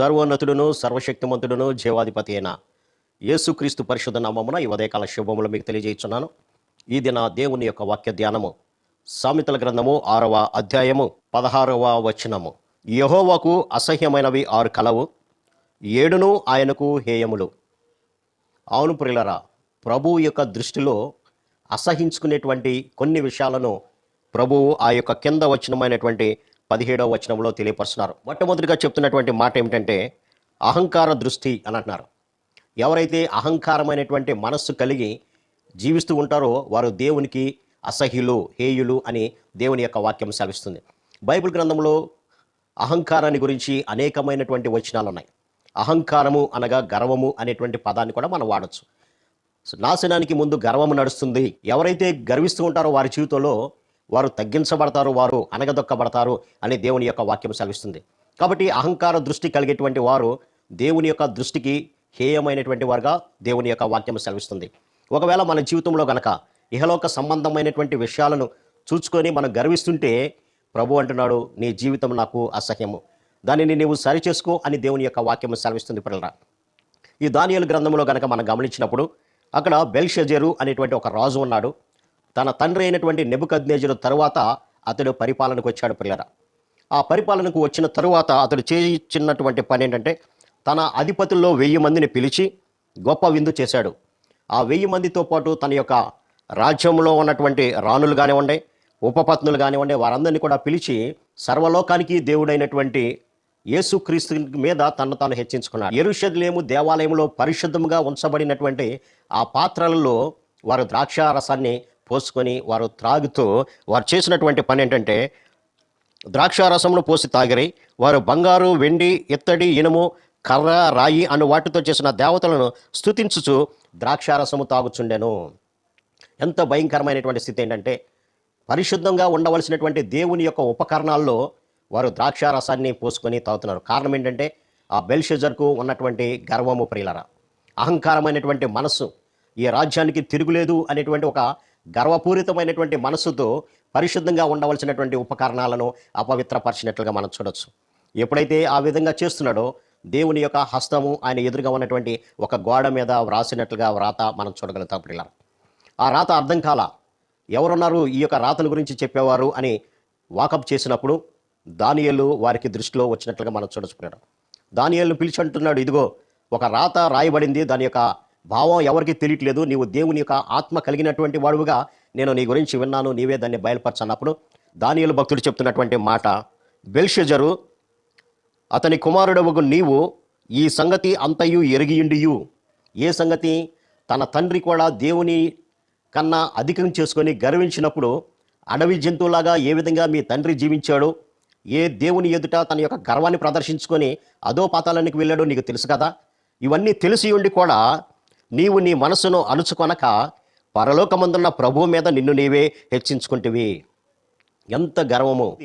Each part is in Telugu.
సర్వోన్నతుడును సర్వశక్తిమంతుడును జీవాధిపతి అయిన యేసుక్రీస్తు పరిశుద్ధ నామమున ఈ ఉదయకాల శుభములు మీకు తెలియజేస్తున్నాను. ఈ దిన దేవుని యొక్క వాక్య ధ్యానము సామెతల గ్రంథము ఆరవ అధ్యాయము పదహారవ వచనము. యహోవాకు అసహ్యమైనవి ఆరు కలవు ఏడును ఆయనకు హేయములు. అవును ప్రిలరా ప్రభువు యొక్క దృష్టిలో అసహించుకునేటువంటి కొన్ని విషయాలను ప్రభువు ఆ యొక్క కింద వచనమైనటువంటి పదిహేడవ వచనంలో తెలియపరుస్తున్నారు. మొట్టమొదటిగా చెప్తున్నటువంటి మాట ఏమిటంటే అహంకార దృష్టి అని అంటున్నారు. ఎవరైతే అహంకారమైనటువంటి మనస్సు కలిగి జీవిస్తూ ఉంటారో వారు దేవునికి అసహ్యులు హేయులు అని దేవుని యొక్క వాక్యం సెలవిస్తుంది. బైబిల్ గ్రంథంలో అహంకారాన్ని గురించి అనేకమైనటువంటి వచనాలు ఉన్నాయి అహంకారము అనగా గర్వము అనేటువంటి పదాన్ని కూడా మనం వాడచ్చు. నాశనానికి ముందు గర్వము నడుస్తుంది. ఎవరైతే గర్విస్తూ ఉంటారో వారి జీవితంలో వారు తగ్గించబడతారు వారు అనగదొక్కబడతారు అని దేవుని యొక్క వాక్యం సెలవిస్తుంది. కాబట్టి అహంకార దృష్టి కలిగేటువంటి వారు దేవుని యొక్క దృష్టికి హేయమైనటువంటి వారుగా దేవుని యొక్క వాక్యం సెలవిస్తుంది. ఒకవేళ మన జీవితంలో గనక ఇహలోక సంబంధమైనటువంటి విషయాలను చూసుకొని మనం గర్విస్తుంటే ప్రభు అంటున్నాడు నీ జీవితం నాకు అసహ్యము. దానిని నీవు సరిచేసుకో అని దేవుని యొక్క వాక్యం సెలవిస్తుంది పిల్లరా ఈ దానియలు గ్రంథంలో కనుక మనం గమనించినప్పుడు అక్కడ బెల్షజేరు అనేటువంటి ఒక రాజు ఉన్నాడు. తన తండ్రి అయినటువంటి నెబుకద్నేజరు తరువాత అతడు పరిపాలనకు వచ్చాడు పిల్లరా. ఆ పరిపాలనకు వచ్చిన తరువాత అతడు చేయించినటువంటి పని ఏంటంటే తన అధిపతుల్లో వెయ్యి మందిని పిలిచి గొప్ప విందు చేశాడు. ఆ వెయ్యి మందితో పాటు తన యొక్క రాజ్యంలో ఉన్నటువంటి రాణులు కానివ్వండి ఉపపత్నులు కానివ్వండి వారందరినీ కూడా పిలిచి సర్వలోకానికి దేవుడైనటువంటి యేసుక్రీస్తు మీద తను తాను హెచ్చించుకున్నాడు. ఎరుషద్లేము దేవాలయంలో పరిశుద్ధంగా ఉంచబడినటువంటి ఆ పాత్రలలో వారు ద్రాక్ష రసాన్ని పోసుకొని వారు త్రాగుతూ వారు చేసినటువంటి పని ఏంటంటే ద్రాక్షారసమును పోసి తాగిరి వారు బంగారు వెండి ఇత్తడి ఇనుము కర్ర రాయి అను వాటితో చేసిన దేవతలను స్థుతించుచు ద్రాక్షారసము తాగుచుండెను. ఎంత భయంకరమైనటువంటి స్థితి ఏంటంటే పరిశుద్ధంగా ఉండవలసినటువంటి దేవుని యొక్క ఉపకరణాల్లో వారు ద్రాక్షారసాన్ని పోసుకొని తాగుతున్నారు. కారణం ఏంటంటే ఆ బెల్షెజర్కు ఉన్నటువంటి గర్వము ప్రియులరా. అహంకారమైనటువంటి మనస్సు ఈ రాజ్యానికి తిరుగులేదు అనేటువంటి ఒక గర్వపూరితమైనటువంటి మనస్సుతో పరిశుద్ధంగా ఉండవలసినటువంటి ఉపకరణాలను అపవిత్రపరిచినట్లుగా మనం చూడొచ్చు. ఎప్పుడైతే ఆ విధంగా చేస్తున్నాడో దేవుని యొక్క హస్తము ఆయన ఎదురుగా ఉన్నటువంటి ఒక గోడ మీద వ్రాసినట్లుగా వ్రాత మనం చూడగలుగుతాం పిల్లలు ఆ రాత అర్థం కాల ఎవరున్నారు ఈ యొక్క రాతను గురించి చెప్పేవారు అని వాకప్ చేసినప్పుడు దానియలు వారికి దృష్టిలో వచ్చినట్లుగా మనం చూడొచ్చు దానియలను పిలిచి అంటున్నాడు ఇదిగో ఒక రాత రాయబడింది దాని యొక్క భావం ఎవరికి తెలియట్లేదు. నీవు దేవుని యొక్క ఆత్మ కలిగినటువంటి వాడుగా నేను నీ గురించి విన్నాను. నీవే దాన్ని బయలుపరచన్నప్పుడు దానియేలు భక్తుడు చెప్తున్నటువంటి మాట. బెల్షజరు అతని కుమారుడవకు నీవు ఈ సంగతి అంతయు ఎరిగియుండియు. ఏ సంగతి? తన తండ్రి కూడా దేవుని కన్నా అధికం చేసుకొని గర్వించినప్పుడు అడవి జంతువులాగా ఏ విధంగా మీ తండ్రి జీవించాడు? ఏ దేవుని ఎదుట తన యొక్క గర్వాన్ని ప్రదర్శించుకొని అదో పాతాలనికి వెళ్ళాడో నీకు తెలుసు కదా? ఇవన్నీ తెలిసి ఉండి కూడా నీవు నీ మనసును అణుచుకొనక పరలోకమందున్న ప్రభువు మీద నిన్ను నీవే హెచ్చించుకుంటువి. ఎంత గర్వము.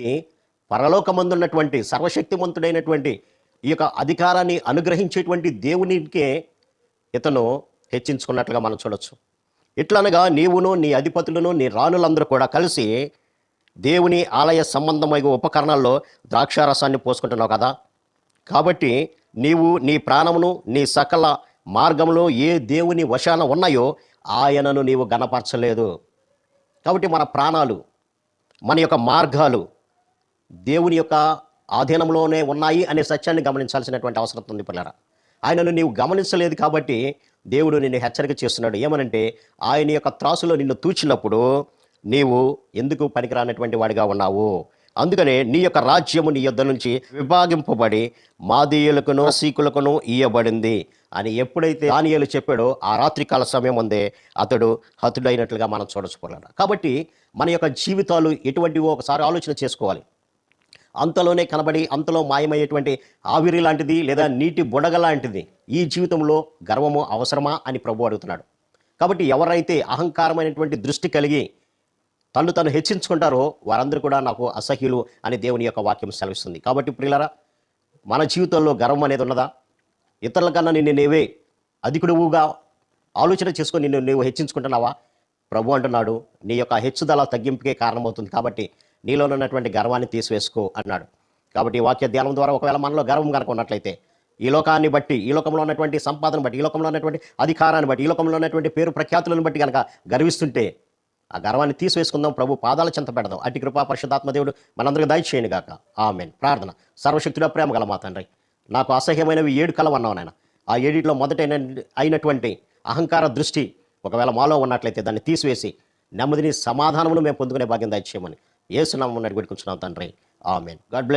పరలోకమందున్నటువంటి సర్వశక్తిమంతుడైనటువంటి ఈ యొక్క అధికారాన్ని అనుగ్రహించేటువంటి దేవునికే ఇతను హెచ్చించుకున్నట్లుగా మనం చూడొచ్చు. ఇట్లనగా నీవును నీ అధిపతులను నీ రాణులందరూ కూడా కలిసి దేవుని ఆలయ సంబంధమైన ఉపకరణాల్లో ద్రాక్షారసాన్ని పోసుకుంటున్నావు కదా. కాబట్టి నీవు నీ ప్రాణమును నీ సకల మార్గంలో ఏ దేవుని వశాన ఉన్నాయో ఆయనను నీవు గణపరచలేదు. కాబట్టి మన ప్రాణాలు మన యొక్క మార్గాలు దేవుని యొక్క ఆధీనంలోనే ఉన్నాయి అనే సత్యాన్ని గమనించాల్సినటువంటి అవసరం ఉంది పిల్లరా. ఆయనను నీవు గమనించలేదు కాబట్టి దేవుడు నిన్ను హెచ్చరిక చేస్తున్నాడు. ఏమనంటే ఆయన యొక్క త్రాసులో నిన్ను తూచినప్పుడు నీవు ఎందుకు పనికిరానటువంటి వాడిగా ఉన్నావు? అందుకనే నీ యొక్క రాజ్యము నీ యొద్ద నుంచి విభాగింపబడి మాదీయులకును సీకులకును ఇయ్యబడింది. అని ఎప్పుడైతే దానియలు చెప్పాడో ఆ రాత్రికాల సమయం ఉందే అతడు హతుడైనట్లుగా మనం చూడచుకోలేడు కాబట్టి మన యొక్క జీవితాలు ఎటువంటివో ఒకసారి ఆలోచన చేసుకోవాలి. అంతలోనే కనబడి అంతలో మాయమయ్యేటువంటి ఆవిరి లాంటిది లేదా నీటి బుడగ లాంటిది ఈ జీవితంలో గర్వము అవసరమా అని ప్రభు అడుగుతున్నాడు. కాబట్టి ఎవరైతే అహంకారమైనటువంటి దృష్టి కలిగి తను తను హెచ్చించుకుంటారో వారందరూ కూడా నాకు అసహ్యులు అని దేవుని యొక్క వాక్యం సెలవిస్తుంది. కాబట్టి ప్రియులరా మన జీవితంలో గర్వం అనేది ఉన్నదా? ఇతరుల కన్నా నిన్ను నీవే అధికుడువుగా ఆలోచన చేసుకొని నిన్ను నువ్వు హెచ్చించుకుంటున్నావా? ప్రభు అంటున్నాడు నీ యొక్క హెచ్చుదల తగ్గింపుకే కారణమవుతుంది కాబట్టి నీలో ఉన్నటువంటి గర్వాన్ని తీసివేసుకో అన్నాడు. కాబట్టి వాక్య ధ్యానం ద్వారా ఒకవేళ మనలో గర్వం కనుక ఉన్నట్లయితే ఈ లోకాన్ని బట్టి ఈ లోకంలో ఉన్నటువంటి సంపాదన బట్టి ఈ లోకంలో ఉన్నటువంటి అధికారాన్ని బట్టి ఈ లోకంలో ఉన్నటువంటి పేరు ప్రఖ్యాతులను బట్టి కనుక గర్విస్తుంటే ఆ గర్వాన్ని తీసివేసుకుందాం ప్రభు పాదాల చెంత పెడదాం. అట్టి కృపా పరిశుద్ధాత్మదేవుడు మనందరికీ దయచేయను గాక. ఆమెన్. ప్రార్థన. సర్వశక్తుడ ప్రేమ గల మా తండ్రి. నాకు అసహ్యమైనవి ఏడు కలవు అన్నావు నాయన. ఆ ఏడిట్లో మొదట అయినటువంటి అహంకార దృష్టి ఒకవేళ మాలో ఉన్నట్లయితే దాన్ని తీసివేసి నెమ్మదిని సమాధానమును మేము పొందుకునే భాగ్యం దయచేయమని ఏసునామం పెట్టుకుంటున్నాం తండ్రి. ఆమెన్. God bless